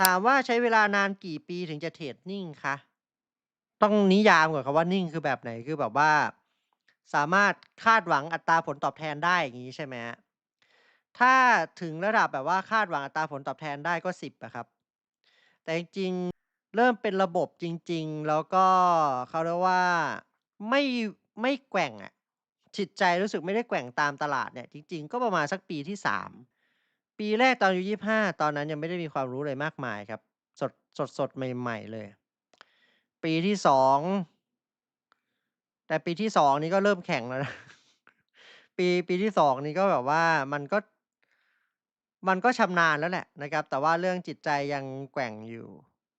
ถามว่าใช้เวลานานกี่ปีถึงจะเทรดนิ่งคะ?ต้องนิยามก่อนครับว่านิ่งคือแบบไหนคือแบบว่า สามารถคาดหวังอัตราผลตอบแทนได้อย่างงี้ใช่ไหม?ถ้าถึงระดับแบบว่าคาดหวังอัตราผลตอบแทนได้ก็10อะครับ แต่จริงเริ่มเป็นระบบจริง ๆ แล้วก็เขาเรียกว่าไม่ไม่แกว่งอะจิตใจรู้สึกไม่ได้แกว่งตามตลาดเนี่ยจริง ๆ ก็ประมาณสักปีที่3 ปีแรกตอนอายุ25ตอนนั้นยังไม่ได้มีความรู้อะไรมากมายครับ สดสดๆใหม่ ๆ เลย ปีที่2แต่ปีที่2นี่ก็เริ่มแข็งแล้วนะปีปีที่2นี่ก็แบบว่ามันก็ มันก็ชำนาญแล้วแหละนะครับ แต่ว่าเรื่องจิตใจยังแกว่งอยู่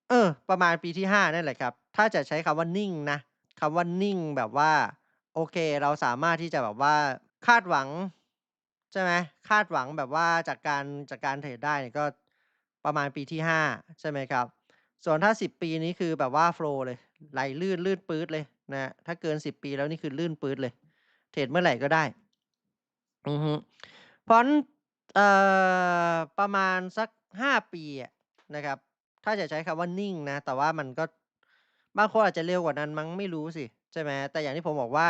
เออ ประมาณปีที่5นั่นแหละครับ ถ้าจะใช้คำว่านิ่งนะคำว่านิ่งแบบว่า โอเค เราสามารถที่จะแบบว่าคาดหวัง ใช่ไหม คาดหวังแบบว่าจากการจากการเทรดได้เนี่ยก็ประมาณปีที่ 5 ใช่ไหมครับ ส่วนถ้า 10 ปีนี้คือแบบว่าโฟล์เลย ไหลลื่นลื่นปื๊ดเลยนะถ้าเกิน 10 ปีแล้วนี่คือลื่นปื๊ดเลย เทรดเมื่อไหร่ก็ได้ อือฮึเพราะเอ่อประมาณสัก 5 ปีอะนะครับ ถ้าจะใช้คำว่านิ่งนะ แต่ว่ามันก็บางคนอาจจะเร็วกว่านั้นมั้งไม่รู้สิ ใช่ไหมแต่อย่างที่ผมบอกว่า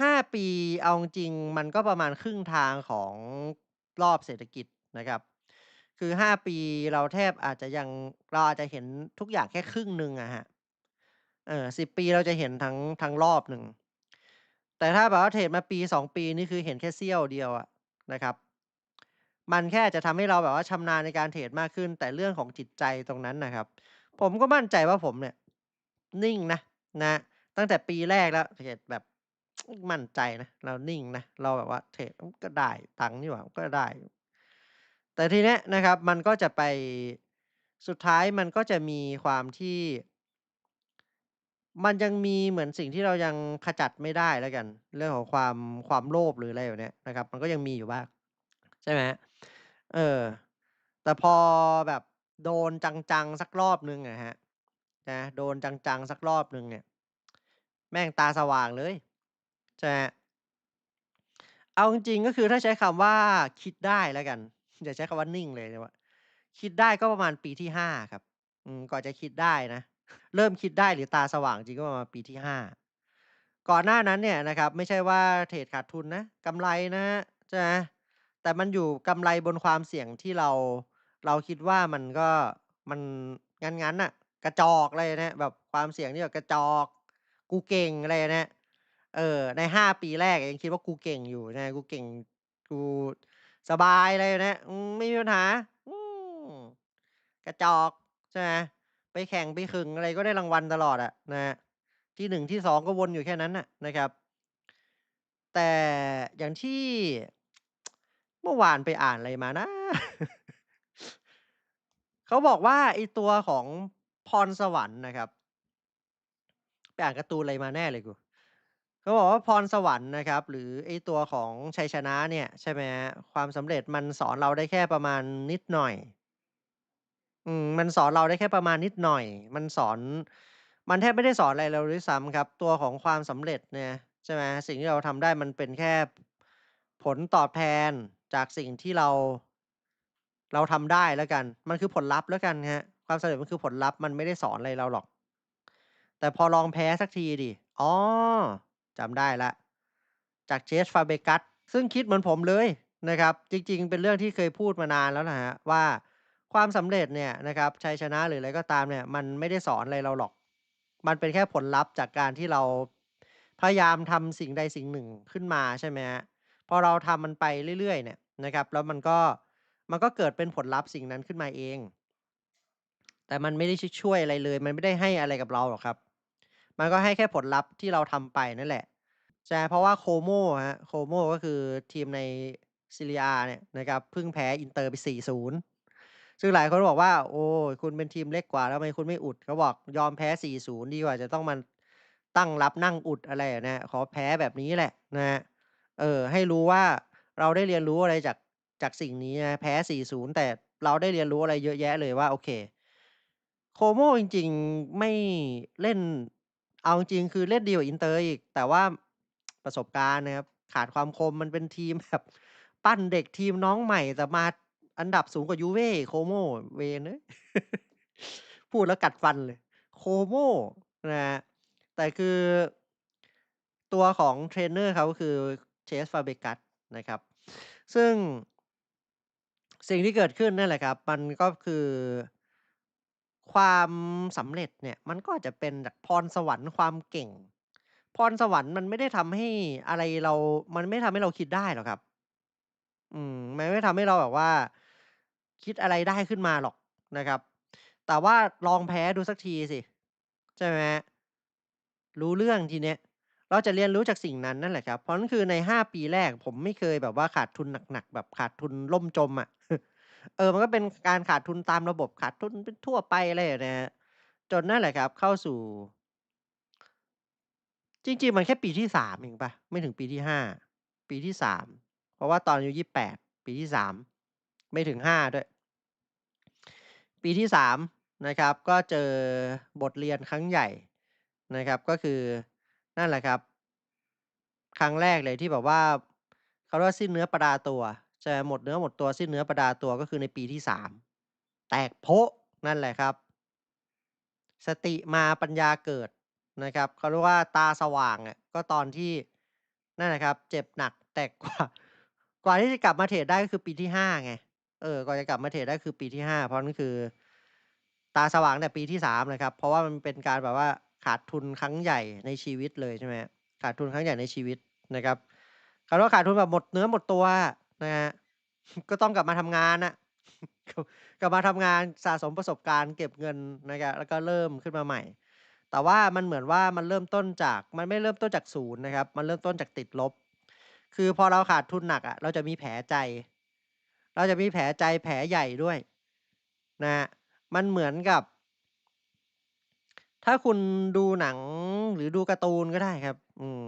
5 ปี เอาจริงๆมันก็ประมาณครึ่งทางของรอบเศรษฐกิจนะครับ คือ 5 ปีเราแทบอาจจะยังเราอาจจะเห็นทุกอย่างแค่ครึ่งหนึ่งอะครับเออ10ปีเราจะเห็นทั้งทั้งรอบหนึ่ง แต่ถ้าแบบว่าเทรดมาปี 2 ปีนี่คือเห็นแค่เสี้ยวเดียวอะนะครับ มันแค่จะทำให้เราแบบว่าชำนาญในการเทรดมากขึ้น แต่เรื่องของจิตใจตรงนั้นนะครับ ผมก็มั่นใจว่าผมเนี่ย นิ่งนะนะ ตั้งแต่ปีแรกแล้วเทรดแบบ มั่นใจนะเรานิ่งนะเราแบบว่าเทรดก็ได้ตังค์นี่หว่าก็ได้ แต่ทีเนี้ยนะครับมันก็จะไปสุดท้ายมันก็จะมีความที่ มันยังมีเหมือนสิ่งที่เรายังขจัดไม่ได้แล้วกัน เรื่องของความความโลภหรืออะไรแบบเนี้ยนะครับ มันก็ยังมีอยู่บ้างใช่ไหมเออ แต่พอแบบโดนจังๆสักรอบนึงอะครับนะโดนจังๆสักรอบนึงเนี่ย แม่งตาสว่างเลย ใช่เอาจริงๆก็คือถ้าใช้คำว่าคิดได้แล้วกันอย่าใช้คำว่านิ่งเลยดีกว่า คิดได้ก็ประมาณปีที่5ครับ อืมกว่าจะคิดได้นะ เริ่มคิดได้หรือตาสว่างจริงก็ประมาณปีที่5ก่อนหน้านั้นเนี่ยนะครับ ไม่ใช่ว่าเทรดขาดทุนนะกำไรนะใช่ไหมแต่มันอยู่กำไรบนความเสี่ยงที่เรา เราคิดว่ามันก็มันงั้นๆน่ะ กระจอกอะไรอย่างเนี้ยแบบความเสี่ยงที่แบบกระจอก กูเก่งอะไรอย่างเนี้ย เออ ใน 5 ปีแรกอะยังคิดว่ากูเก่งอยู่นะ กูเก่ง กูสบาย อะไรแบบเลยอืม ไม่มีปัญหา อืม กระจอก ใช่ไหม ไปแข่ง ไปข่งอะไรก็ได้รางวัลตลอดอะนะครับ ที่ 1 ที่ 2 ก็วนอยู่แค่นั้นน่ะนะครับ แต่อย่างที่ เมื่อวานไปอ่านอะไรมานะ เขาบอกว่า ไอ้ตัวของพรสวรรค์นะครับ ไปอ่านการ์ตูนอะไรมาแน่เลยกู เขาบอกว่าพรสวรรค์นะครับ หรือไอตัวของชัยชนะเนี่ย ใช่ไหมครับความสำเร็จมันสอนเราได้แค่ประมาณนิดหน่อย อืมมันสอนเราได้แค่ประมาณนิดหน่อย มันสอน มันแทบไม่ได้สอนอะไรเราด้วยซ้ำครับ ตัวของความสำเร็จเนี่ยใช่ไหมสิ่งที่เราทำได้มันเป็นแค่ผลตอบแทนจากสิ่งที่เรา เราทำได้แล้วกัน มันคือผลลัพธ์แล้วกันครับความสำเร็จมันคือผลลัพธ์มันไม่ได้สอนอะไรเราหรอก แต่พอลองแพ้สักทีสิอ๋อ จำได้แล้วจาก Jeff Fabregas ซึ่งคิดเหมือนผมเลยนะครับ จริงๆ เป็นเรื่องที่เคยพูดมานานแล้วนะครับว่าความสำเร็จเนี่ยนะครับชัยชนะหรืออะไรก็ตามเนี่ยมันไม่ได้สอนอะไรเราหรอก มันเป็นแค่ผลลัพธ์จากการที่เราพยายามทำสิ่งใดสิ่งหนึ่งขึ้นมาใช่ไหมครับพอเราทำมันไปเรื่อยๆเนี่ยนะครับแล้วมันก็มันก็เกิดเป็นผลลัพธ์สิ่งนั้นขึ้นมาเอง แต่มันไม่ได้ชช่วยอะไรเลย มันไม่ได้ให้อะไรกับเราหรอกครับ มันก็ให้แค่ผลลัพธ์ที่เราทำไปนั่นแหละ ใช่ เพราะว่า Como อะครับ Como ก็คือทีมใน Serie A เนี่ยนะครับเพิ่งแพ้อินเตอร์ไป 4-0 ซึ่งหลายคนบอกว่า"โอ้คุณเป็นทีมเล็กกว่าแล้วทำไมคุณไม่อุด?"เขาบอกยอมแพ้ 4-0 ดีกว่าจะต้องมาตั้งรับนั่งอุดอะไรนี้ยขอแพ้แบบนี้แหละนะครับเออ ให้รู้ว่าเราได้เรียนรู้อะไรจากจากสิ่งนี้นะแพ้ 4-0 แต่เราได้เรียนรู้อะไรเยอะแยะเลยว่าโอเค Como จริง ๆ ไม่เล่น เอาจริงๆคือเล่นดีกว่าอินเตอร์อีก แต่ว่า ประสบการณ์นะครับ ขาดความคมมันเป็นทีมแบบ ปั้นเด็กทีมน้องใหม่ แต่มาอันดับสูงกว่ายูเว่ Como เวรเอ้ยพูดแล้วกัดฟันเลย Como นะแต่คือตัวของเทรนเนอร์เขาคือ Cesc Fabregas นะครับ ซึ่งสิ่งที่เกิดขึ้นนั่นแหละครับ มันก็คือความสำเร็จเนี่ย มันก็อาจจะเป็นจากพรสวรรค์ความเก่ง พรสวรรค์มันไม่ได้ทำให้อะไรเรา มันไม่ทำให้เราคิดได้หรอกครับ อืม มันไม่ทำให้เราแบบว่า คิดอะไรได้ขึ้นมาหรอกนะครับ แต่ว่าลองแพ้ดูสักทีสิ ใช่ไหมรู้เรื่องทีเนี้ย เราจะเรียนรู้จากสิ่งนั้นนั่นแหละครับ เพราะนั่นคือใน 5 ปีแรก ผมไม่เคยแบบว่าขาดทุนหนักๆแบบขาดทุนล่มจมอะเออ มันก็เป็นการขาดทุนตามระบบขาดทุนทั่วไปอะไรแบบเนี้ยจนนั่นแหละครับ เข้าสู่ จริงๆ มันแค่ปีที่3เองปล่าไม่ถึงปีที่5ปีที่3เพราะว่าตอนอายุ28ปีที่3ไม่ถึง5ด้วย ปีที่3นะครับ ก็เจอบทเรียนครั้งใหญ่นะครับ ก็คือนั่นแหละครับ ครั้งแรกเลยที่แบบว่าเขาเรียกว่าสิ้นเนื้อประดาตัวจะหมดเนื้อหมดตัวสิ้นเนื้อประดาตัวก็คือในปีที่3แตกโป๊ะนั่นแหละครับ สติมาปัญญาเกิด นะครับเขาเรียกว่าตาสว่างอะก็ตอนที่นั่นแหละครับ เจ็บหนักแต่กว่า กว่าที่จะกลับมาเทรดได้ก็คือปีที่5ไงเออกว่าจะกลับมาเทรดได้คือปีที่5เพราะนั่นคือ ตาสว่างแต่ปีที่3เลยครับ เพราะว่ามันเป็นการแบบว่าขาดทุนครั้งใหญ่ในชีวิตเลยใช่ไหมขาดทุนครั้งใหญ่ในชีวิตนะครับเขาเรียกว่าขาดทุนแบบหมดเนื้อหมดตัวอะนะก็ต้องกลับมาทำงานอะกลับมาทำงานสะสมประสบการณ์เก็บเงินนะครับแล้วก็เริ่มขึ้นมาใหม่ แต่ว่ามันเหมือนว่ามันเริ่มต้นจากมันไม่เริ่มต้นจาก0นย์นะครับ มันเริ่มต้นจากติดลบ คือพอเราขาดทุนหนักอะเราจะมีแผลใจ เราจะมีแผลใจแผลใหญ่ด้วยนะ มันเหมือนกับ ถ้าคุณดูหนังหรือดูการ์ตูนก็ได้ครับ อืม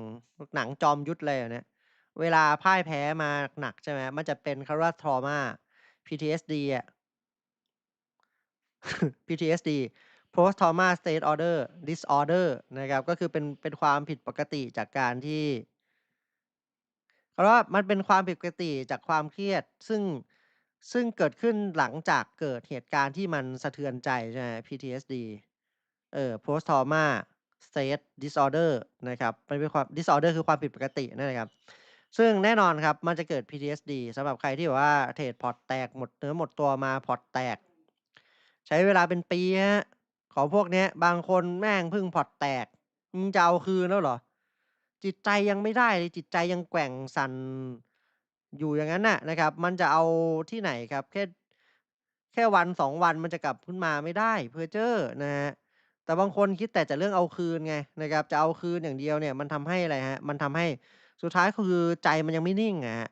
หนังจอมยุทธอะไรแบบเนี้ยเวลาพ่ายแพ้มาหนักใช่ไหมมันจะเป็นเขารียกว่า PTSD อะ PTSD Post Trauma Stress Order Disorder นะครับ ก็คือเป็นเป็นความผิดปกติจากการที่เขาเรียกว่ามันเป็นความผิดปกติจากความเครียด ซึ่งซึ่งเกิดขึ้นหลังจากเกิดเหตุการณ์ที่มันสะเทือนใจใช่ไหม PTSD เออ Post Trauma Stress Disorder นะครับมันเป็นความ Disorder คือความผิดปกตินั่นแหละครับ ซึ่งแน่นอนครับมันจะเกิด PTSD สำหรับใครที่แบบว่าเทรดพอร์ตแตกหมดเนื้อหมดตัวมาพอร์ตแตก ใช้เวลาเป็นปีครับ ของพวกเนี้ย บางคนแม่งพิ่งพอร์ตแตกมึงจะเอาคืนแล้วเหรอ?จิตใจยังไม่ได้เลยจิตใจยังแกว่งสั่นอยู่อย่างงั้นน่ะนะครับ มันจะเอาที่ไหนครับ แค่แค่วัน2วันมันจะกลับขึ้นมาไม่ได้เพ้อเจ้อนะครับแต่บางคนคิดแต่จะเรื่องเอาคืนไงนะครับ จะเอาคืนอย่างเดียวเนี่ย มันทำให้อะไรครับมันทำให้สุดท้ายคือใจมันยังไม่นิ่งอะ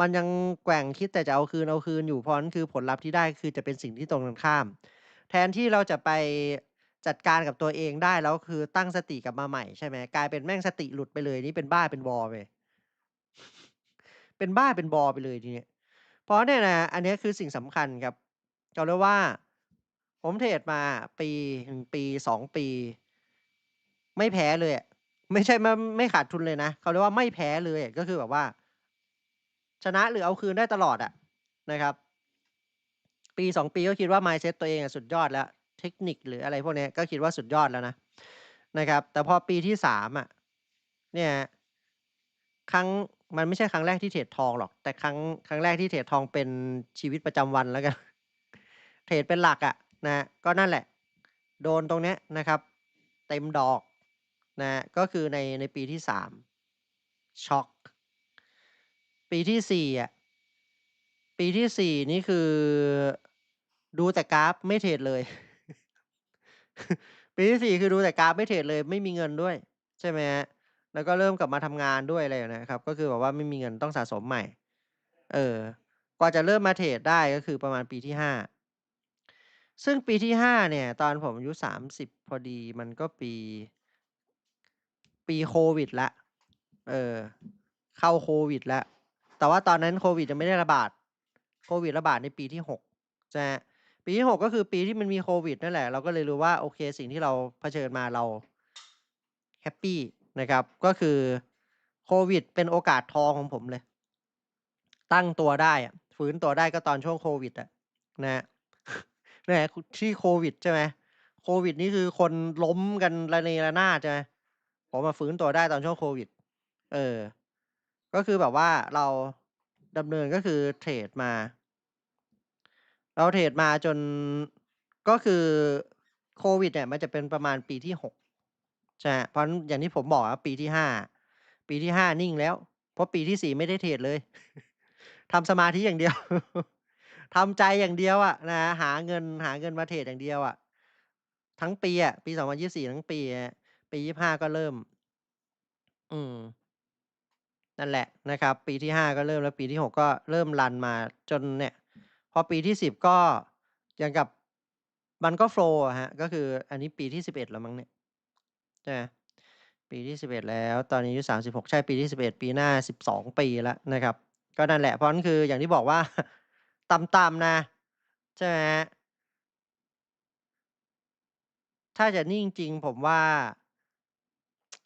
มันยังแกว่งคิดแต่จะเอาคืนเอาคืนอยู่เพราะนั้นคือผลลัพธ์ที่ได้คือจะเป็นสิ่งที่ตรงกันข้าม แทนที่เราจะไปจัดการกับตัวเองได้แล้วคือตั้งสติกลับมาใหม่ใช่ไหมกลายเป็นแม่งสติหลุดไปเลยนี่เป็นบ้าเป็นบอไปเป็นบ้าเป็นบอไปเลยทีเนี้ยเพราะเนี่ยนะอันนี้คือสิ่งสำคัญครับเขาเรียกว่า ผมเทรดมาปี1ปี2ปี ไม่แพ้เลยไม่ใช่ไม่ไม่ขาดทุนเลยนะเขาเรียกว่าไม่แพ้เลยก็คือแบบว่า ชนะหรือเอาคืนได้ตลอดอะนะครับ ปี 2 ปีก็คิดว่า mindset ตัวเองอสุดยอดแล้ว เทคนิคหรืออะไรพวกนี้ก็คิดว่าสุดยอดแล้วนะนะครับ แต่พอปีที่3อะเนี่ยครั้งมันไม่ใช่ครั้งแรกที่เทรดทองหรอก แต่ครั้งครั้งแรกที่เทรดทองเป็นชีวิตประจำวันแล้วกันเทรดเป็นหลักอะนะครับก็นั่นแหละ โดนตรงเนี้ยนะครับ เต็มดอกนะก็คือในในปีที่3ช็อกปีที่4อะปีที่4นี่คือ ดูแต่กราฟไม่เทรดเลย ปีที่4คือดูแต่กราฟไม่เทรดเลย ไม่มีเงินด้วย ใช่ไหมครับแล้วก็เริ่มกลับมาทำงานด้วยอะไรแบบเนี้ยครับ ก็คือแบบว่าไม่มีเงินต้องสะสมใหม่ เออ กว่าจะเริ่มมาเทรดได้ก็คือประมาณปีที่5ซึ่งปีที่5เนี่ย ตอนผมอายุ30พอดีมันก็ปี ปีโควิดล้วเออ เข้าโควิดล้วแต่ว่าตอนนั้นโควิดยังไม่ได้ระบาด โควิดระบาดในปีที่6ใช่ไหมครับ ปีที่6ก็คือปีที่มันมีโควิดนั่นแหละ เราก็เลยรู้ว่าโอเคสิ่งที่เราเผชิญมาเราแฮปปี้นะครับ ก็คือโควิดเป็นโอกาสทองของผมเลย ตั้งตัวได้อะฟื้นตัวได้ก็ตอนช่วงโควิดอะนะนั่นแหละที่โควิดใช่ไหมโควิดนี่คือคนล้มกันระเนระนาดใช่ไหมผมอะฟื้นตัวได้ตอนช่วงโควิด เออ ก็คือแบบว่าเราดำเนินก็คือเทรดมา เราเทรดมาจน ก็คือโควิดเนี่ยมันจะเป็นประมาณปีที่6ใช่เพราะฉะนั้นอย่างที่ผมบอกอะปีที่5ปีที่5นิ่งแล้ว เพราะปีที่4ไม่ได้เทรดเลยทำสมาธิอย่างเดียวทำใจอย่างเดียวอะนะหาเงินหาเงินมาเทรดอย่างเดียวอะทั้งปีอะปี2024ทั้งปีอะปี25ก็เริ่ม อืมนั่นแหละนะครับ ปีที่5ก็เริ่มแล้วปีที่6ก็เริ่มรันมาจนเนี่ย อปีที่ 10 ก็อย่างกับมันก็โฟลว์อะก็คืออันนี้ปีที่ 11 แล้วมั้งเนี่ยใช่ไหมปีที่ 11 แล้ว ตอนนี้อายุ 36 ใช่ปีที่ 11 ปีหน้า 12 ปีแล้วนะครับ ก็นั่นแหละเพราะงั้นคืออย่างที่บอกว่าต่ำๆนะ ใช่ไหมถ้าจะนิ่งจริงผมว่า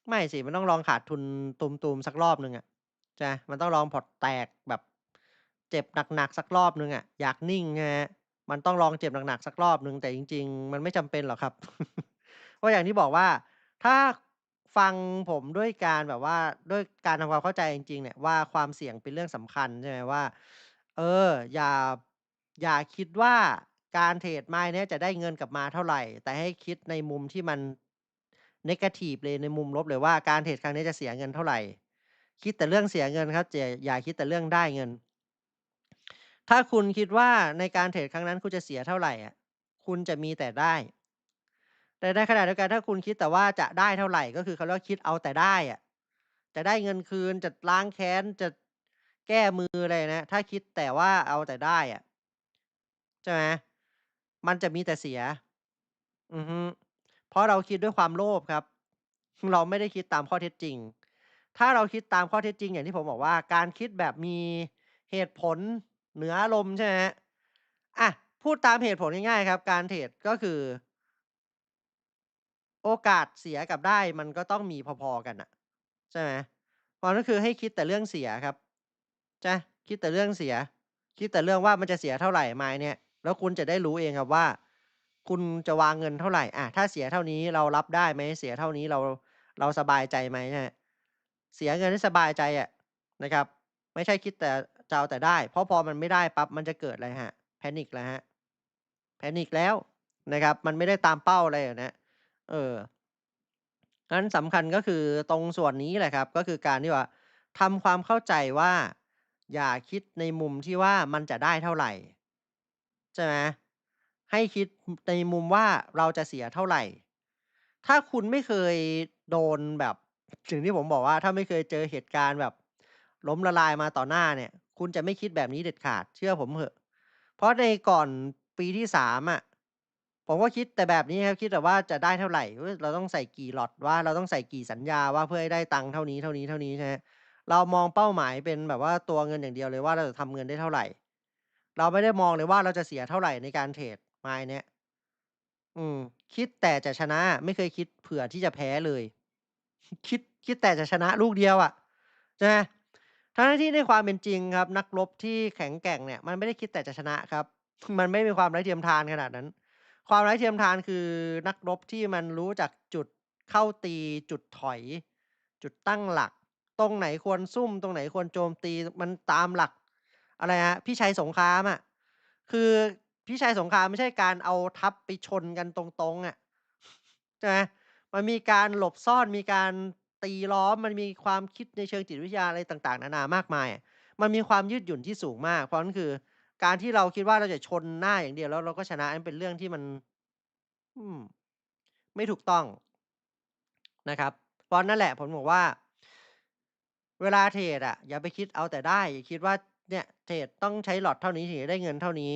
ไม่สิ มันต้องลองขาดทุนตูมๆ สักรอบหนึ่งอะใช่มมันต้องลองพอร์ตแตกแบบ เจ็บหนักๆสักรอบหนึ่งอะอยากนิ่งไหมครับมันต้องลองเจ็บหนักๆสักรอบหนึ่งแต่จริง ๆ มันไม่จำเป็นหรอกครับเพราะอย่างที่บอกว่าถ้าฟังผมด้วยการแบบว่าด้วยการทำความเข้าใจจริง ๆ เนี่ยว่าความเสี่ยงเป็นเรื่องสำคัญใช่ไหมว่า เออ อย่าอย่าคิดว่าการเทรดไม้เนี้ยจะได้เงินกลับมาเท่าไหร่ แต่ให้คิดในมุมที่มันนกาทิฟเลยในมุมลบเลยว่าการเทรดครั้งนี้จะเสียเงินเท่าไหร่ คิดแต่เรื่องเสียเงินครับจะอย่าคิดแต่เรื่องได้เงิน ถ้าคุณคิดว่าในการเทรดครั้งนั้นคุณจะเสียเท่าไหรอะคุณจะมีแต่ได้ แต่ในขณะเดียวกันถ้าคุณคิดแต่ว่าจะได้เท่าไหร่ ก็คือเขาเรียกคิดเอาแต่ได้อะจะได้เงินคืนจะล้างแค้นจะแก้มืออะไรนะ ถ้าคิดแต่ว่าเอาแต่ได้อะใช่ไหมมันจะมีแต่เสีย อือฮึเพราะเราคิดด้วยความโลภครับ เราไม่ได้คิดตามข้อเท็จจริง ถ้าเราคิดตามข้อเท็จจริง อย่างที่ผมบอกว่า การคิดแบบมีเหตุผล เหนืออารมณ์ใช่ไหมครับอะพูดตามเหตุผลง่ายๆครับ การเทรดก็คือ โอกาสเสียกับได้มันก็ต้องมีพอๆกันน่ะใช่ไหมเพราะนั้นคือให้คิดแต่เรื่องเสียครับใช่คิดแต่เรื่องเสีย คิดแต่เรื่องว่ามันจะเสียเท่าไหรไม้เนี่ยแล้วคุณจะได้รู้เองครับว่า คุณจะวางเงินเท่าไหร่อะถ้าเสียเท่านี้เรารับได้ไหมเสียเท่านี้เราเราสบายใจไหมใช่ไหมเสียเงินให้สบายใจอะนะครับ ไม่ใช่คิดแต่ จะเอาแต่ได้ เพราะพอมันไม่ได้ปั๊บมันจะเกิดอะไรครับ panic แล้วครับ panic แล้วนะครับ มันไม่ได้ตามเป้าอะไรอะนะเอองั้นสำคัญก็คือตรงส่วนนี้แหละครับ ก็คือการที่ว่าทำความเข้าใจว่า อย่าคิดในมุมที่ว่ามันจะได้เท่าไหร่ ใช่ไหมให้คิดในมุมว่าเราจะเสียเท่าไหร่ ถ้าคุณไม่เคยโดนแบบอย่งที่ผมบอกว่าถ้าไม่เคยเจอเหตุการณ์แบบ ล้มละลายมาต่อหน้าเนี่ย คุณจะไม่คิดแบบนี้เด็ดขาด เชื่อผมเถอะ เพราะในก่อนปีที่3อะผมก็คิดแต่แบบนี้ครับ คิดแต่ว่าจะได้เท่าไหรเฮ้ยเราต้องใส่กี่ Lot วะเราต้องใส่กี่สัญญาว่าเพื่อให้ได้ตังค์เท่านี้ๆๆใช่ไหมเรามองเป้าหมายเป็นแบบว่าตัวเงินอย่างเดียวเลยว่าเราจะทำเงินได้เท่าไหร่ เราไม่ได้มองเลยว่าเราจะเสียเท่าไหร่ในการเทรดไม้เนี้ยอืม คิดแต่จะชนะไม่เคยคิดเผื่อที่จะแพ้เลย คิดคิดแต่จะชนะลูกเดียวอะใช่ไหม ทั้งที่ในความเป็นจริงครับ นักรบที่แข็งแกร่งเนี่ย มันไม่ได้คิดแต่จะชนะครับ มันไม่มีความไร้เทียมทานขนาดนั้น ความไร้เทียมทานคือนักรบที่มันรู้จักจุดเข้าตี จุดถอย จุดตั้งหลัก ตรงไหนควรซุ่ม ตรงไหนควรโจมตีมันตามหลัก อะไรครับพิชัยสงครามอะคือพิชัยสงครามไม่ใช่การเอาทัพไปชนกันตรงๆอะใช่ไหมมันมีการหลบซ่อนมีการ ตีล้อมมันมีความคิดในเชิงจิตวิทยาอะไรต่าง ๆ นานามากมาย มันมีความยืดหยุ่นที่สูงมาก เพราะงั้นคือ การที่เราคิดว่าเราจะชนหน้าอย่างเดียวแล้วเราก็ชนะนั้นเป็นเรื่องที่มัน อืม ไม่ถูกต้องนะครับ เพราะนั่นแหละผมบอกว่า เวลาเทรดอะ อย่าไปคิดเอาแต่ได้ อย่าคิดว่าเนี่ยเทรดต้องใช้ Lot เท่านี้ถึงจะได้เงินเท่านี้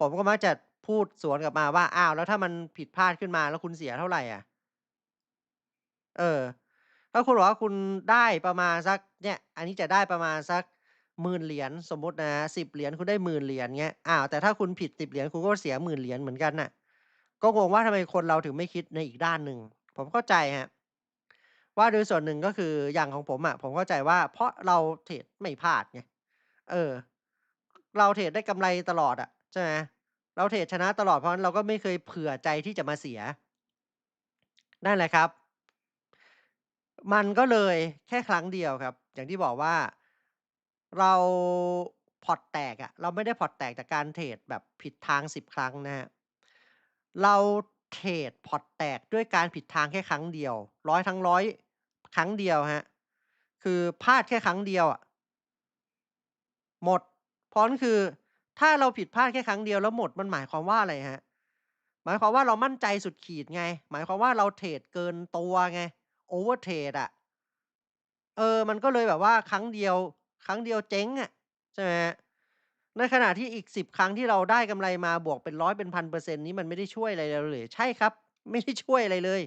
ผมก็มักจะพูดสวนกลับมาว่าอ้าวแล้วถ้ามันผิดพลาดขึ้นมาแล้วคุณเสียเท่าไหร่อะ?เออ ถ้าคุณบอกว่าคุณได้ประมาณสักเนี่ยอันนี้จะได้ประมาณสัก10,000เหรียญสมมตินะ10เหรียญคุณได้10,000เหรียญเงี้ยอ้าวแต่ถ้าคุณผิด10เหรียญคุณก็เสีย10,000เหรียญเหมือนกันน่ะ ก็งงว่าทำไมคนเราถึงไม่คิดในอีกด้านหนึ่งผมเข้าใจครับว่าโดยส่วนหนึ่งก็คืออย่างของผมอะผมเข้าใจว่าเพราะเราเทรดไม่พลาดไงเออ เราเทรดได้กำไรตลอดอะใช่ไหมเราเทรดชนะตลอดเพราะงั้นเราก็ไม่เคยเผื่อใจที่จะมาเสียนั่นแหละครับ มันก็เลยแค่ครั้งเดียวครับ อย่างที่บอกว่าเราพอร์ตแตกอะเราไม่ได้พอร์ตแตกจากการเทรดแบบผิดทาง 10 ครั้งนะครับเราเทรดพอร์ตแตกด้วยการผิดทางแค่ครั้งเดียว100ทั้ง100ครั้งเดียวครับคือพลาดแค่ครั้งเดียวอะหมดพราะงั้นคือถ้าเราผิดพลาดแค่ครั้งเดียวแล้วหมดมันหมายความว่าอะไรครับหมายความว่าเรามั่นใจสุดขีดไง หมายความว่าเราเทรดเกินตัวไง Over เทรดอะ เออ มันก็เลยแบบว่าครั้งเดียว ครั้งเดียวเจ๊งอะใช่ไหมในขณะที่อีก10ครั้งที่เราได้กำไรมาบวกเป็น100เป็น1000%นี้มันไม่ได้ช่วยอะไรเราเลย ใช่ครับ ไม่ได้ช่วยอะไรเลย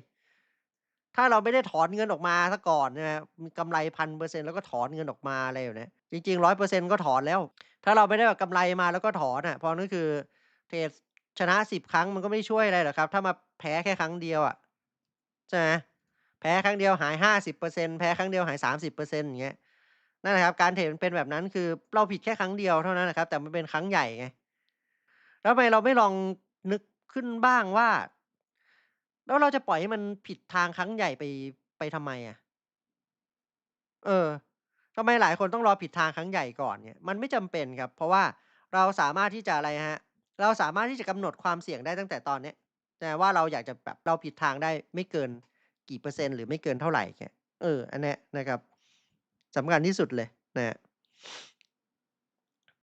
ถ้าเราไม่ได้ถอนเงินออกมาเสียก่อนนะครับมีกำไร1000%แล้วก็ถอนเงินออกมาอะไรแบบเนี้ยจริงๆ100%ก็ถอนแล้ว ถ้าเราไม่ได้แบบกำไรมาแล้วก็ถอนอะเพราะนั่นคือเทรดชนะ10ครั้งมันก็ไม่ได้ช่วยอะไรหรอกครับ ถ้ามาแพ้แค่ครั้งเดียวอะใช่ไหม แพ้ครั้งเดียวหาย50%แพ้ครั้งเดียวหาย30%อย่างเงี้ยนั่นแหละครับการเทรดมันเป็นแบบนั้นคือเราผิดแค่ครั้งเดียวเท่านั้นแหละครับ แต่มันเป็นครั้งใหญ่ไงแล้วทำไมเราไม่ลองนึกขึ้นบ้างว่า แล้วเราจะปล่อยให้มันผิดทางครั้งใหญ่ไปไปทำไมอะ?เออทำไมหลายคนต้องรอผิดทางครั้งใหญ่ก่อนเนี่ยมันไม่จำเป็นครับ เพราะว่าเราสามารถที่จะอะไรครับเราสามารถที่จะกำหนดความเสี่ยงได้ตั้งแต่ตอนเนี้ยแต่ว่าเราอยากจะแบบเราผิดทางได้ไม่เกิน กี่เปอร์เซ็นต์หรือไม่เกินเท่าไหร่แค่เอออันเนี้ยนะครับสำคัญที่สุดเลยนะฮะ